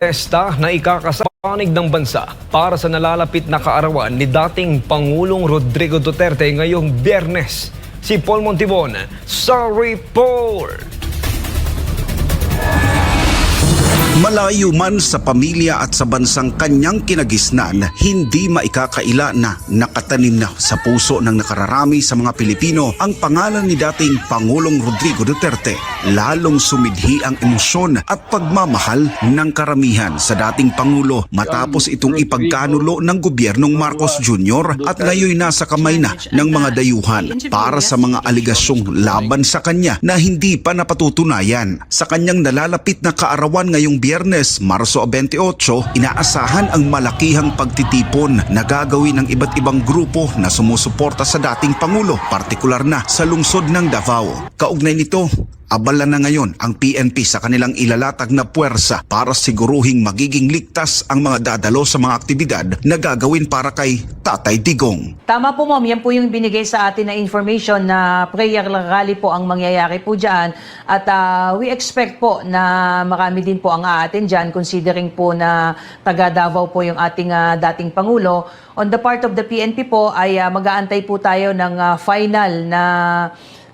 Esta na ikakasapanig ng bansa para sa nalalapit na kaarawan ni dating Pangulong Rodrigo Duterte ngayong biyernes. Si Paul Montibon sa report. Malayo man sa pamilya at sa bansang kanyang kinagisnan, hindi maikakaila na nakatanim na sa puso ng nakararami sa mga Pilipino ang pangalan ni dating Pangulong Rodrigo Duterte. Lalong sumidhi ang emosyon at pagmamahal ng karamihan sa dating Pangulo matapos itong ipagkanulo ng gobyernong Marcos Jr. at ngayon nasa kamay na ng mga dayuhan para sa mga aligasyong laban sa kanya na hindi pa napatutunayan. Sa kanyang nalalapit na kaarawan ngayong Biyernes, Marso 28, inaasahan ang malakihang pagtitipon na gagawin ng iba't ibang grupo na sumusuporta sa dating Pangulo, partikular na sa lungsod ng Davao. Kaugnay nito, Abala na ngayon ang PNP sa kanilang ilalatag na puwersa para siguruhing magiging ligtas ang mga dadalo sa mga aktibidad na gagawin para kay Tatay Digong. Tama po ma'am, yan po yung binigay sa atin na information na prayer rally po ang mangyayari po dyan. At ah, we expect po na marami din po ang aatin dyan considering po na taga Davao po yung ating ah, dating Pangulo. On the part of the PNP po ay ah, mag-aantay po tayo ng ah, final na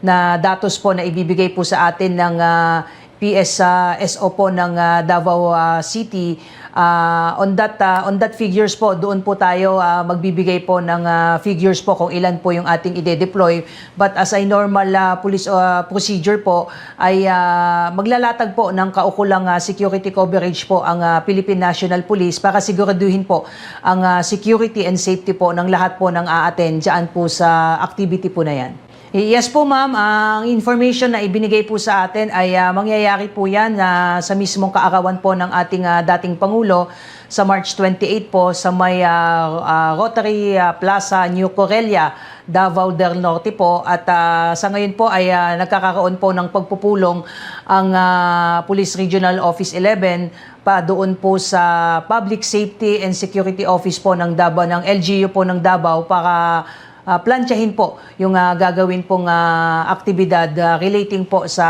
na datos po na ibibigay po sa atin ng ah, PS ah, po ng ah, Davao ah, City. Ah, on that ah, on that figures po doon po tayo ah, magbibigay po ng ah, figures po kung ilan po yung ating ide-deploy. But as a normal ah, police ah, procedure po ay ah, maglalatag po ng kaukulang ah, security coverage po ang ah, Philippine National Police para siguraduhin po ang ah, security and safety po ng lahat po ng aaten diyan po sa activity po na yan. Yes po ma'am, ang information na ibinigay po sa atin ay ah, mangyayari po yan na sa mismong kaarawan po ng ating ah, dating Pangulo sa March 28 po sa may ah, ah, Rotary ah, Plaza New Corellia, Davao del Norte po. At ah, sa ngayon po ay ah, nagkakaroon po ng pagpupulong ang ah, Police Regional Office 11 pa doon po sa Public Safety and Security Office po ng Davao ng LGU po ng Davao para uh, plantsahin po yung ah, gagawin pong ah, aktibidad ah, relating po sa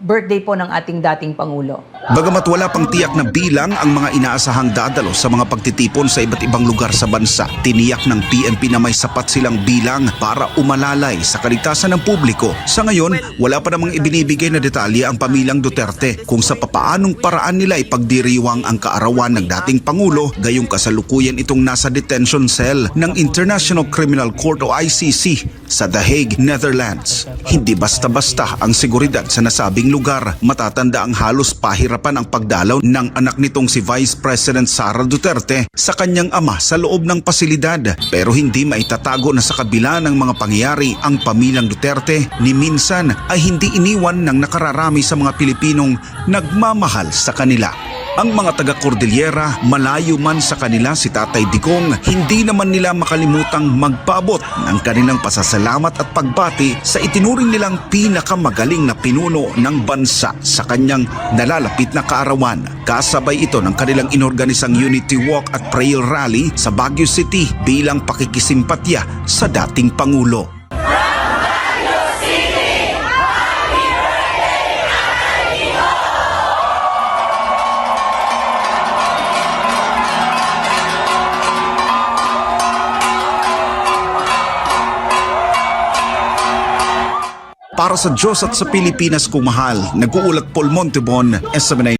birthday po ng ating dating Pangulo. Bagamat wala pang tiyak na bilang ang mga inaasahang dadalo sa mga pagtitipon sa iba't ibang lugar sa bansa, tiniyak ng PNP na may sapat silang bilang para umalalay sa kaligtasan ng publiko. Sa ngayon, wala pa namang ibinibigay na detalye ang pamilyang Duterte kung sa papaanong paraan nila ipagdiriwang ang kaarawan ng dating Pangulo gayong kasalukuyan itong nasa detention cell ng International Criminal Court o ICC sa The Hague, Netherlands. Hindi basta-basta ang seguridad sa nasabing lugar. Matatanda ang halos pahirapan ang pagdalaw ng anak nitong si Vice President Sara Duterte sa kanyang ama sa loob ng pasilidad. Pero hindi maitatago na sa kabila ng mga pangyayari ang pamilyang Duterte ni minsan ay hindi iniwan ng nakararami sa mga Pilipinong nagmamahal sa kanila. Ang mga taga Cordillera, malayo man sa kanila si Tatay Digong, hindi naman nila makalimutang magpaabot ng kanilang pasasalamat at pagbati sa itinuring nilang pinakamagaling na pinuno ng bansa sa kanyang nalalapit na kaarawan. Kasabay ito ng kanilang inorganisang Unity Walk at Prayer Rally sa Baguio City bilang pakikisimpatya sa dating Pangulo. Para sa Diyos at sa Pilipinas kung mahal, nag-uulat Paul Montebon, SM9